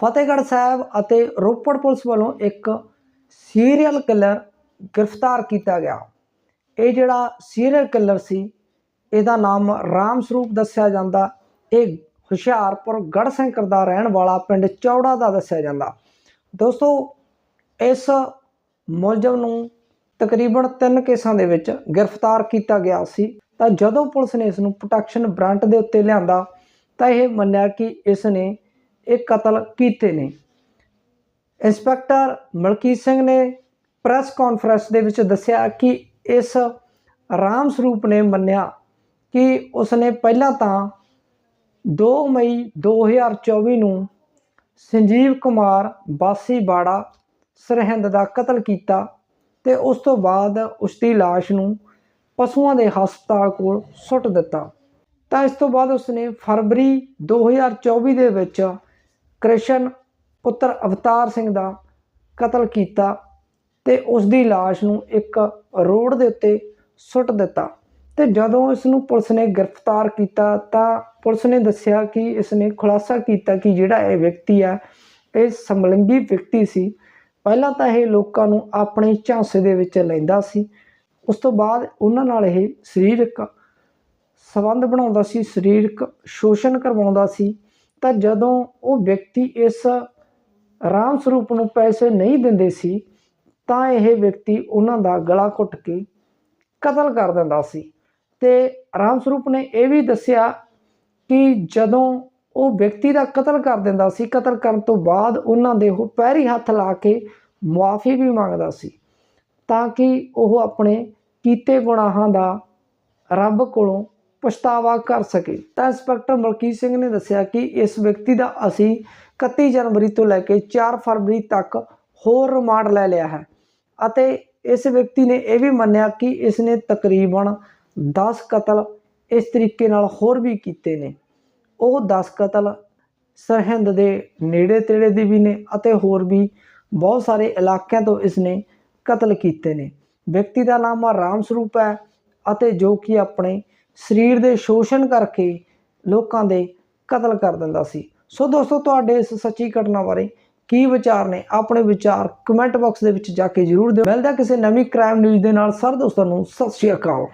ਫਤਿਹਗੜ੍ਹ ਸਾਹਿਬ ਅਤੇ ਰੋਪੜ ਪੁਲਿਸ ਵੱਲੋਂ ਇੱਕ ਸੀਰੀਅਲ ਕਿਲਰ ਗ੍ਰਿਫਤਾਰ ਕੀਤਾ ਗਿਆ। ਇਹ ਜਿਹੜਾ ਸੀਰੀਅਲ ਕਿਲਰ ਸੀ, ਇਹਦਾ ਨਾਮ ਰਾਮ ਸਰੂਪ ਦੱਸਿਆ ਜਾਂਦਾ। ਇਹ ਹੁਸ਼ਿਆਰਪੁਰ ਗੜ੍ਹਸ਼ੰਕਰ ਦਾ ਰਹਿਣ ਵਾਲਾ ਪਿੰਡ ਚੌੜਾ ਦਾ ਦੱਸਿਆ ਜਾਂਦਾ। ਦੋਸਤੋ, ਇਸ ਮੁਲਜ਼ਮ ਨੂੰ ਤਕਰੀਬਨ ਤਿੰਨ ਕੇਸਾਂ ਦੇ ਵਿੱਚ ਗ੍ਰਿਫਤਾਰ ਕੀਤਾ ਗਿਆ ਸੀ। ਤਾਂ ਜਦੋਂ ਪੁਲਿਸ ਨੇ ਇਸ ਨੂੰ ਪ੍ਰੋਟੈਕਸ਼ਨ ਬ੍ਰਾਂਟ ਦੇ ਉੱਤੇ ਲਿਆਂਦਾ, ਤਾਂ ਇਹ ਮੰਨਿਆ ਕਿ ਇਸ ਨੇ ਇਹ ਕਤਲ ਕੀਤੇ ਨੇ ਇੰਸਪੈਕਟਰ ਮਲਕੀਤ ਸਿੰਘ ਨੇ ਪ੍ਰੈਸ ਕਾਨਫਰੰਸ ਦੇ ਵਿੱਚ ਦੱਸਿਆ ਕਿ ਇਸ ਰਾਮ ਸਰੂਪ ਨੇ ਮੰਨਿਆ ਕਿ ਉਸਨੇ ਪਹਿਲਾਂ ਤਾਂ 2 ਮਈ 2024 ਨੂੰ ਸੰਜੀਵ ਕੁਮਾਰ ਬਾਸੀ ਬਾੜਾ ਸਰਹਿੰਦ ਦਾ ਕਤਲ ਕੀਤਾ ਤੇ ਉਸ ਤੋਂ ਬਾਅਦ ਉਸ ਦੀ ਲਾਸ਼ ਨੂੰ ਪਸ਼ੂਆਂ ਦੇ ਹਸਪਤਾਲ ਕੋਲ ਸੁੱਟ ਦਿੱਤਾ ਤਾਂ ਇਸ ਤੋਂ ਬਾਅਦ ਉਸਨੇ ਫਰਵਰੀ 2024 ਦੇ ਵਿੱਚ ਕ੍ਰਿਸ਼ਨ ਪੁੱਤਰ ਅਵਤਾਰ ਸਿੰਘ ਦਾ ਕਤਲ ਕੀਤਾ ਤੇ ਉਸ ਦੀ ਲਾਸ਼ ਨੂੰ ਇੱਕ ਰੋਡ ਦੇ ਉੱਤੇ ਸੁੱਟ ਦਿੱਤਾ। ਤੇ ਜਦੋਂ ਇਸ ਨੂੰ ਪੁਲਿਸ ਨੇ ਗ੍ਰਿਫਤਾਰ ਕੀਤਾ ਤਾਂ ਪੁਲਿਸ ਨੇ ਦੱਸਿਆ ਕਿ ਇਸ ਨੇ ਖੁਲਾਸਾ ਕੀਤਾ ਕਿ ਜਿਹੜਾ ਇਹ ਵਿਅਕਤੀ ਹੈ, ਇਹ ਸਮਲਿੰਗੀ ਵਿਅਕਤੀ ਸੀ। ਪਹਿਲਾਂ ਤਾਂ ਇਹ ਲੋਕਾਂ ਨੂੰ ਆਪਣੇ ਝਾਂਸੇ ਦੇ ਵਿੱਚ ਲੈਂਦਾ ਸੀ। ਉਸ ਤੋਂ ਬਾਅਦ ਉਹਨਾਂ ਨਾਲ ਇਹ ਸਰੀਰਕ ਸੰਬੰਧ ਬਣਾਉਂਦਾ ਸੀ, ਸਰੀਰਕ ਸ਼ੋਸ਼ਣ ਕਰਵਾਉਂਦਾ ਸੀ। ਤਾਂ ਜਦੋਂ ਉਹ ਵਿਅਕਤੀ ਇਸ ਰਾਮ ਸਰੂਪ ਨੂੰ ਪੈਸੇ ਨਹੀਂ ਦਿੰਦੇ ਸੀ, ਤਾਂ ਇਹ ਵਿਅਕਤੀ ਉਹਨਾਂ ਦਾ ਗਲਾ ਘੁੱਟ ਕੇ ਕਤਲ ਕਰ ਦਿੰਦਾ ਸੀ। ਤੇ ਰਾਮ ਸਰੂਪ ਨੇ ਇਹ ਵੀ ਦੱਸਿਆ ਕਿ ਜਦੋਂ ਉਹ ਵਿਅਕਤੀ ਦਾ ਕਤਲ ਕਰ ਦਿੰਦਾ ਸੀ, ਕਤਲ ਕਰਨ ਤੋਂ ਬਾਅਦ ਉਹਨਾਂ ਦੇ ਉਹ ਪੈਰੀ ਹੱਥ ਲਾ ਕੇ ਮੁਆਫੀ ਵੀ ਮੰਗਦਾ ਸੀ, ਤਾਂ ਕਿ ਉਹ ਆਪਣੇ ਕੀਤੇ ਗੁਨਾਹਾਂ ਦਾ ਰੱਬ ਕੋਲੋਂ ਪਛਤਾਵਾ ਕਰ ਸਕੇ। ਤਾਂ ਇੰਸਪੈਕਟਰ ਮਲਕੀਤ ਸਿੰਘ ਨੇ ਦੱਸਿਆ ਕਿ ਇਸ ਵਿਅਕਤੀ ਦਾ ਅਸੀਂ 31 ਜਨਵਰੀ ਤੋਂ ਲੈ ਕੇ 4 ਫਰਵਰੀ ਤੱਕ ਹੋਰ ਰਿਮਾਂਡ ਲੈ ਲਿਆ ਹੈ ਅਤੇ ਇਸ ਵਿਅਕਤੀ ਨੇ ਇਹ ਵੀ ਮੰਨਿਆ ਕਿ ਇਸ ਨੇ ਤਕਰੀਬਨ 10 ਕਤਲ ਇਸ ਤਰੀਕੇ ਨਾਲ ਹੋਰ ਵੀ ਕੀਤੇ ਨੇ। ਉਹ 10 ਕਤਲ ਸਰਹਿੰਦ ਦੇ ਨੇੜੇ ਤੇੜੇ ਦੇ ਵੀ ਨੇ ਅਤੇ ਹੋਰ ਵੀ ਬਹੁਤ ਸਾਰੇ ਇਲਾਕਿਆਂ ਤੋਂ ਇਸ ਨੇ ਕਤਲ ਕੀਤੇ ਨੇ। ਵਿਅਕਤੀ ਦਾ ਨਾਮ ਰਾਮ ਸਰੂਪ ਹੈ ਅਤੇ ਜੋ ਕਿ ਆਪਣੇ ਸਰੀਰ ਦੇ ਸ਼ੋਸ਼ਣ ਕਰਕੇ ਲੋਕਾਂ ਦੇ ਕਤਲ ਕਰ ਦਿੰਦਾ ਸੀ। ਸੋ ਦੋਸਤੋ, ਤੁਹਾਡੇ ਇਸ ਸੱਚੀ ਘਟਨਾ ਬਾਰੇ ਕੀ ਵਿਚਾਰ ਨੇ? ਆਪਣੇ ਵਿਚਾਰ ਕਮੈਂਟ ਬਾਕਸ ਦੇ ਵਿੱਚ ਜਾ ਕੇ ਜਰੂਰ ਦਿਓ। ਮਿਲਦਾ ਕਿਸੇ ਨਵੀਂ ਕ੍ਰਾਈਮ ਨਿਊਜ਼ ਦੇ ਨਾਲ। ਸਰ ਦੋਸਤਾਂ ਨੂੰ ਸਤਿ ਸ਼੍ਰੀ ਅਕਾਲ।